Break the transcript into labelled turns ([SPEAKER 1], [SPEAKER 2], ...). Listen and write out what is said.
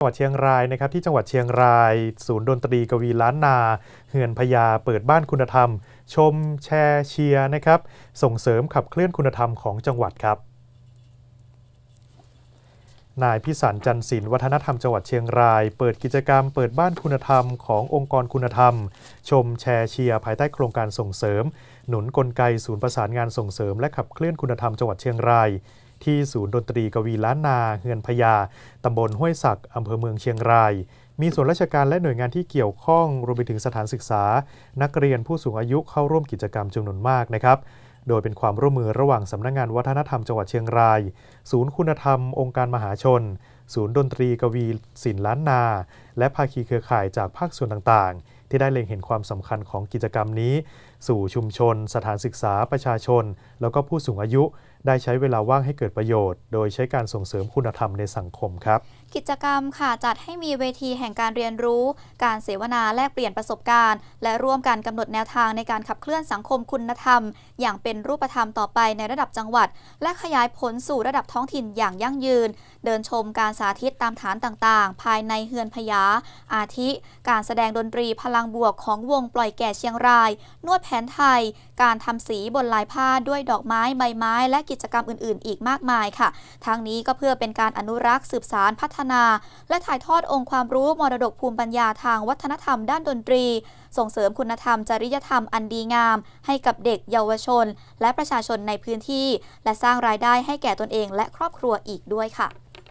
[SPEAKER 1] จังหวัดเชียงรายนะครับที่จังหวัดเชียงราย ศูนย์ดนตรีกวีล้านนา เฮือนพญาเปิดบ้านคุณธรรม ชมแชร์เชียร์นะครับส่งเสริมขับเคลื่อนคุณธรรมของจังหวัดครับนายพิสันจันทร์ศิลวัฒนธรรมจังหวัดเชียงราย เปิดกิจกรรมเปิดบ้านคุณธรรมขององค์กรคุณธรรม ชมแชร์เชียร์ภายใต้โครงการส่งเสริม หนุนกลไกศูนย์ประสานงานส่งเสริมและขับเคลื่อนคุณธรรมจังหวัดเชียงราย ที่ศูนย์ดนตรีกวีล้านนาเฮือนพญาตำบลห้วยศักอำเภอเมืองเชียงราย มีส่วนราชการและหน่วยงานที่เกี่ยวข้องรวมไปถึงสถานศึกษา นักเรียนผู้สูงอายุเข้าร่วมกิจกรรมจำนวนมากนะครับโดยเป็นความร่วมมือระหว่างสำนักงงานวัฒนธรรมจังหวัดเชียงราย ศูนย์คุณธรรม องค์การมหาชน ศูนย์ดนตรีกวีศิลป์ล้านนา และภาคีเครือข่ายจากภาคส่วนต่างๆ ที่ได้เล็งเห็นความสำคัญของกิจกรรมนี้ สู่ชุมชน สถานศึกษาประชาชน แล้วก็ผู้สูงอายุได้ใช้เวลาว่างให้เกิดประโยชน์ โดยใช้การส่งเสริมคุณธรรมในสังคมครับ
[SPEAKER 2] กิจกรรมค่ะจัดให้มีเวทีแห่งการเรียนรู้ การเสวนาแลกเปลี่ยนประสบการณ์ และร่วมกันกำหนดแนวทางในการขับเคลื่อนสังคมคุณธรรม อย่างเป็นรูปธรรมต่อไปในระดับจังหวัด และขยายผลสู่ระดับท้องถิ่นอย่างยั่งยืน เดินชมการสาธิตตามฐานต่างๆ ภายในเฮือนพญาอาทิ การแสดงดนตรีพลลังบวกของวงปล่อยแก่เชียงราย นวดแผนไทย การทำสีบนลายผ้าด้วยดอกไม้ใบไม้ และกิจกรรมอื่น ๆ อีกมากมายค่ะ ทั้งนี้ก็เพื่อเป็นการอนุรักษ์สืบสารพัฒนา และถ่ายทอดองค์ความรู้มรดกภูมิปัญญาทางวัฒนธรรมด้านดนตรี ส่งเสริมคุณธรรมจริยธรรมอันดีงาม ให้กับเด็กเยาวชน และประชาชนในพื้นที่ และสร้างรายได้ให้แก่ตนเองและครอบครัวอีกด้วยค่ะ